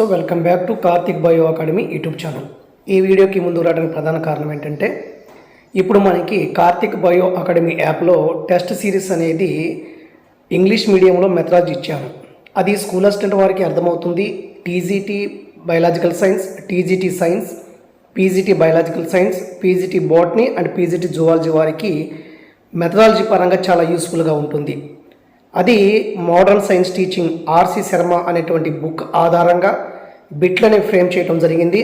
So welcome back to Kartik bio academy YouTube channel ఈ వీడియోకి ముందు రావడానికి ప్రధాన కారణం ఏంటంటే ఇప్పుడు మనకి కార్తిక్ బయో అకాడమీ యాప్లో టెస్ట్ సిరీస్ అనేది ఇంగ్లీష్ మీడియంలో మెథడాలజీ ఇచ్చాను అది స్కూల్ అసిస్టెంట్ వారికి అర్థమవుతుంది. TGT biological science TGT science PGT biological science PGT botany and PGT zoology వారికి మెథడాలజీ పరంగా చాలా యూస్ఫుల్గా ఉంటుంది. అది modern science teaching RC Sharma అనేటువంటి బుక్ ఆధారంగా బిట్లని ఫ్రేమ్ చేయడం జరిగింది.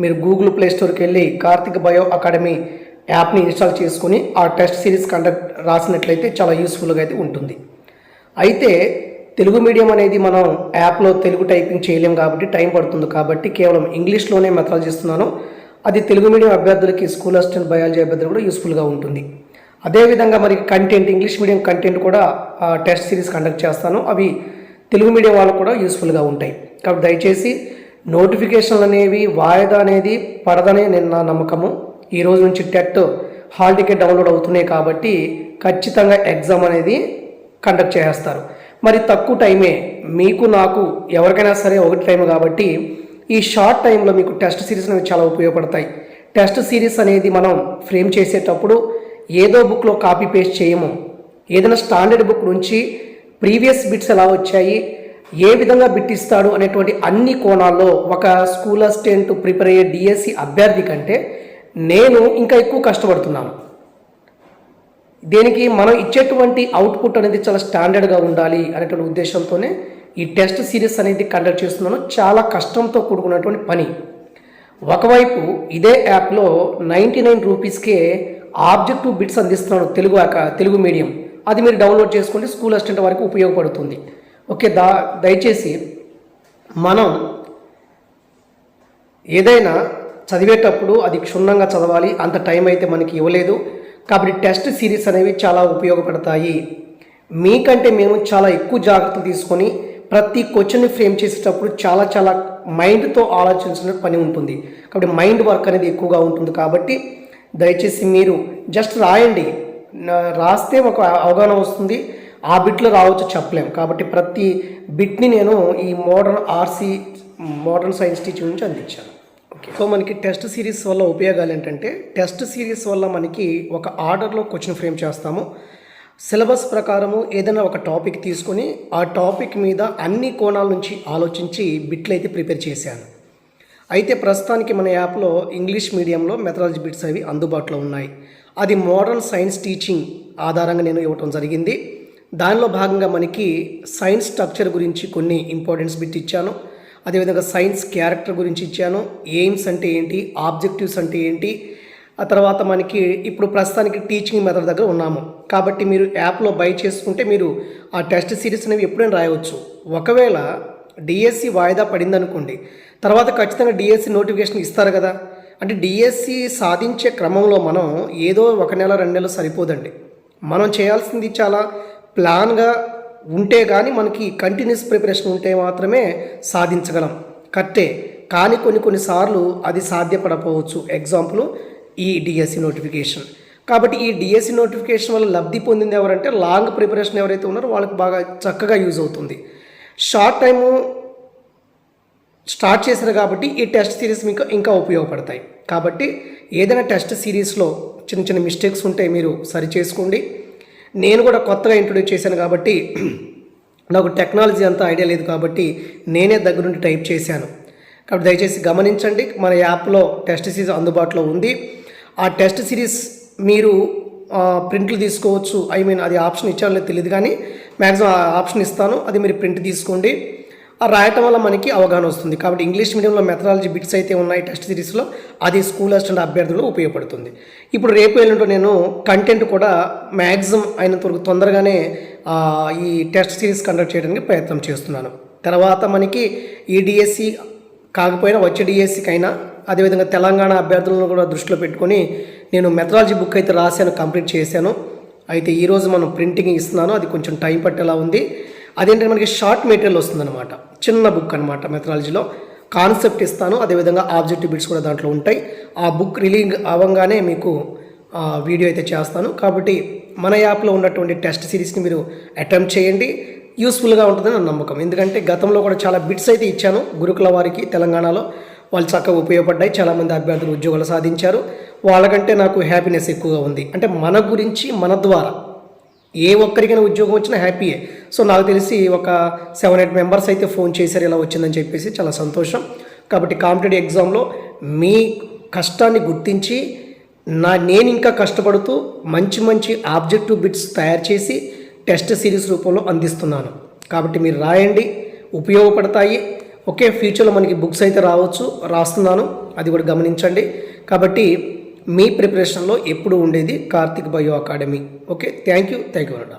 మీరు గూగుల్ ప్లే స్టోర్కి వెళ్ళి కార్తిక్ బయో అకాడమీ యాప్ని ఇన్స్టాల్ చేసుకుని ఆ టెస్ట్ సిరీస్ కండక్ట్ రాసినట్లయితే చాలా యూస్ఫుల్గా అయితే ఉంటుంది. అయితే తెలుగు మీడియం అనేది మనం యాప్లో తెలుగు టైపింగ్ చేయలేం కాబట్టి టైం పడుతుంది కాబట్టి కేవలం ఇంగ్లీష్లోనే మెథడాలజీ చేస్తున్నాను. అది తెలుగు మీడియం అభ్యర్థులకి స్కూల్ అసిస్టెంట్ బయాలజీ అభ్యర్థులు కూడా యూస్ఫుల్గా ఉంటుంది. అదేవిధంగా మరి కంటెంట్ ఇంగ్లీష్ మీడియం కంటెంట్ కూడా ఆ, టెస్ట్ సిరీస్ కండక్ట్ చేస్తాను. అవి తెలుగు మీడియం వాళ్ళకు కూడా యూస్ఫుల్గా ఉంటాయి. కాబట్టి దయచేసి నోటిఫికేషన్లు అనేవి వాయిదా అనేది పడదనే నేను నా నమ్మకము. ఈ రోజు నుంచి టెట్ హాల్ టికెట్ డౌన్లోడ్ అవుతున్నాయి కాబట్టి ఖచ్చితంగా ఎగ్జామ్ అనేది కండక్ట్ చేస్తారు. మరి తక్కువ టైమే మీకు నాకు ఎవరికైనా సరే ఒకటి టైం కాబట్టి ఈ షార్ట్ టైంలో మీకు టెస్ట్ సిరీస్ అనేవి చాలా ఉపయోగపడతాయి. టెస్ట్ సిరీస్ అనేది మనం ఫ్రేమ్ చేసేటప్పుడు ఏదో బుక్లో కాపీ పేస్ట్ చేయము. ఏదైనా స్టాండర్డ్ బుక్ నుంచి ప్రీవియస్ బిట్స్ ఎలా వచ్చాయి ఏ విధంగా బిట్టిస్తాడు అనేటువంటి అన్ని కోణాల్లో ఒక స్కూల్ అసిస్టెంట్ ప్రిపేర్ అయ్యే డిఎస్సి అభ్యర్థి కంటే నేను ఇంకా ఎక్కువ కష్టపడుతున్నాను. దీనికి మనం ఇచ్చేటువంటి అవుట్పుట్ అనేది చాలా స్టాండర్డ్గా ఉండాలి అనేటువంటి ఉద్దేశంతోనే ఈ టెస్ట్ సిరీస్ అనేది కండక్ట్ చేస్తున్నాను. చాలా కష్టంతో కూడుకున్నటువంటి పని. ఒకవైపు ఇదే యాప్లో నైంటీ నైన్ రూపీస్కే ఆబ్జెక్టివ్ బిట్స్ అందిస్తున్నాను తెలుగు తెలుగు మీడియం అది మీరు డౌన్లోడ్ చేసుకుంటే స్కూల్ అసిస్టెంట్ వారికి ఉపయోగపడుతుంది. ఓకే దా దయచేసి మనం ఏదైనా చదివేటప్పుడు అది క్షుణ్ణంగా చదవాలి అంత టైం అయితే మనకి ఇవ్వలేదు. కాబట్టి టెస్ట్ సిరీస్ అనేవి చాలా ఉపయోగపడతాయి. మీకంటే మేము చాలా ఎక్కువ జాగ్రత్తలు తీసుకొని ప్రతి క్వశ్చన్ని ఫ్రేమ్ చేసేటప్పుడు చాలా చాలా మైండ్తో ఆలోచించిన పని ఉంటుంది. కాబట్టి మైండ్ వర్క్ అనేది ఎక్కువగా ఉంటుంది కాబట్టి దయచేసి మీరు జస్ట్ రాయండి. రాస్తే ఒక అవగాహన వస్తుంది. ఆ బిట్లో రావచ్చు చెప్పలేం. కాబట్టి ప్రతి బిట్ని నేను ఈ modern RC modern science teaching నుంచి అందించాను. ఓకే. సో మనకి టెస్ట్ సిరీస్ వల్ల ఉపయోగాలు ఏంటంటే టెస్ట్ సిరీస్ వల్ల మనకి ఒక ఆర్డర్లో క్వశ్చన్ ఫ్రేమ్ చేస్తాము. సిలబస్ ప్రకారము ఏదైనా ఒక టాపిక్ తీసుకొని ఆ టాపిక్ మీద అన్ని కోణాల నుంచి ఆలోచించి బిట్లు అయితే ప్రిపేర్ చేశాను. అయితే ప్రస్తుతానికి మన యాప్లో ఇంగ్లీష్ మీడియంలో మెథడాలజీ బిట్స్ అవి అందుబాటులో ఉన్నాయి. అది మోడర్న్ సైన్స్ టీచింగ్ ఆధారంగా నేను ఇవ్వటం జరిగింది. దానిలో భాగంగా మనకి సైన్స్ స్ట్రక్చర్ గురించి కొన్ని ఇంపార్టెన్స్ బిట్ ఇచ్చాను. అదేవిధంగా సైన్స్ క్యారెక్టర్ గురించి ఇచ్చాను. ఎయిమ్స్ అంటే ఏంటి? ఆబ్జెక్టివ్స్ అంటే ఏంటి? ఆ తర్వాత మనకి ఇప్పుడు ప్రస్తుతానికి టీచింగ్ మెథడ్ దగ్గర ఉన్నాము. కాబట్టి మీరు యాప్లో బై చేసుకుంటే మీరు ఆ టెస్ట్ సిరీస్ అనేవి ఎప్పుడైనా రాయవచ్చు. ఒకవేళ డిఎస్సి వాయిదా పడిందనుకోండి తర్వాత ఖచ్చితంగా డిఎస్సి నోటిఫికేషన్ ఇస్తారు కదా. అంటే డిఎస్సి సాధించే క్రమంలో మనం ఏదో ఒక నెల రెండు నెలలు సరిపోదండి. మనం చేయాల్సింది చాలా ప్లాన్గా ఉంటే కానీ మనకి కంటిన్యూస్ ప్రిపరేషన్ ఉంటే మాత్రమే సాధించగలం. కరెక్టే. కానీ కొన్ని కొన్నిసార్లు అది సాధ్యపడకపోవచ్చు. ఎగ్జాంపుల్ ఈ డిఎస్సి నోటిఫికేషన్. కాబట్టి ఈ డిఎస్సి నోటిఫికేషన్ వల్ల లబ్ధి పొందింది ఎవరంటే లాంగ్ ప్రిపరేషన్ ఎవరైతే ఉన్నారో వాళ్ళకి బాగా చక్కగా యూజ్ అవుతుంది. షార్ట్ టైము స్టార్ట్ చేశారు కాబట్టి ఈ టెస్ట్ సిరీస్ మీకు ఇంకా ఉపయోగపడతాయి. కాబట్టి ఏదైనా టెస్ట్ సిరీస్లో చిన్న చిన్న మిస్టేక్స్ ఉంటే మీరు సరి చేసుకోండి. నేను కూడా కొత్తగా ఇంట్రొడ్యూస్ చేశాను కాబట్టి నాకు టెక్నాలజీ అంతా ఐడియా లేదు కాబట్టి నేనే దగ్గరుండి టైప్ చేశాను. కాబట్టి దయచేసి గమనించండి మన యాప్లో టెస్ట్ సిరీస్ అందుబాటులో ఉంది. ఆ టెస్ట్ సిరీస్ మీరు ప్రింట్లు తీసుకోవచ్చు. ఐ మీన్ అది ఆప్షన్ ఇచ్చారో తెలియదు కానీ మ్యాక్సిమం ఆ ఆప్షన్ ఇస్తాను. అది మీరు ప్రింట్ తీసుకోండి. రాయటం వల్ల మనకి అవగాహన వస్తుంది. కాబట్టి ఇంగ్లీష్ మీడియంలో మెథడాలజీ బిట్స్ అయితే ఉన్నాయి టెస్ట్ సిరీస్లో అది స్కూల్ అసిస్టెంట్ అభ్యర్థులు ఉపయోగపడుతుంది. ఇప్పుడు రేపు ఎల్లుంటో నేను కంటెంట్ కూడా మ్యాక్సిమం అయినంత వరకు తొందరగానే ఈ టెస్ట్ సిరీస్ కండక్ట్ చేయడానికి ప్రయత్నం చేస్తున్నాను. తర్వాత మనకి ఈ డిఎస్సి కాకపోయినా వచ్చే డిఎస్సికైనా అదేవిధంగా తెలంగాణ అభ్యర్థులను కూడా దృష్టిలో పెట్టుకొని నేను మెథడాలజీ బుక్ అయితే రాశాను కంప్లీట్ చేశాను. అయితే ఈరోజు మనం ప్రింటింగ్ ఇస్తున్నాను అది కొంచెం టైం పట్టేలా ఉంది. అదేంటంటే మనకి షార్ట్ మెటీరియల్ వస్తుందన్నమాట. చిన్న బుక్ అనమాట మెథడాలజీలో కాన్సెప్ట్ ఇస్తాను అదేవిధంగా ఆబ్జెక్టివ్ బిట్స్ కూడా దాంట్లో ఉంటాయి. ఆ బుక్ రిలీజ్ అవ్వగానే మీకు వీడియో అయితే చేస్తాను. కాబట్టి మన యాప్లో ఉన్నటువంటి టెస్ట్ సిరీస్ని మీరు అటెంప్ట్ చేయండి. యూస్ఫుల్గా ఉంటుందని నా నమ్మకం. ఎందుకంటే గతంలో కూడా చాలా బిట్స్ అయితే ఇచ్చాను. గురుకుల వారికి తెలంగాణలో వాళ్ళు చక్కగా ఉపయోగపడ్డాయి. చాలామంది అభ్యర్థులు ఉద్యోగాలు సాధించారు. వాళ్ళకంటే నాకు హ్యాపీనెస్ ఎక్కువగా ఉంది. అంటే మన గురించి మన ద్వారా ఏ ఒక్కరికైనా ఉద్యోగం వచ్చినా హ్యాపీయే. సో నాకు తెలిసి ఒక సెవెన్ ఎయిట్ మెంబర్స్ అయితే ఫోన్ చేశారు ఇలా వచ్చిందని చెప్పేసి చాలా సంతోషం. కాబట్టి కాంపిటేటివ్ ఎగ్జామ్లో మీ కష్టాన్ని గుర్తించి నా నేను ఇంకా కష్టపడుతూ మంచి మంచి ఆబ్జెక్టివ్ బిట్స్ తయారు చేసి టెస్ట్ సిరీస్ రూపంలో అందిస్తున్నాను. కాబట్టి మీరు రాయండి ఉపయోగపడతాయి. ఓకే ఫ్యూచర్లో మనకి బుక్స్ అయితే రావచ్చు రాస్తున్నాను. అది కూడా గమనించండి. కాబట్టి మీ ప్రిపరేషన్లో ఎప్పుడు ఉండేది Kartik bio academy? Okay thank you thank you అన్న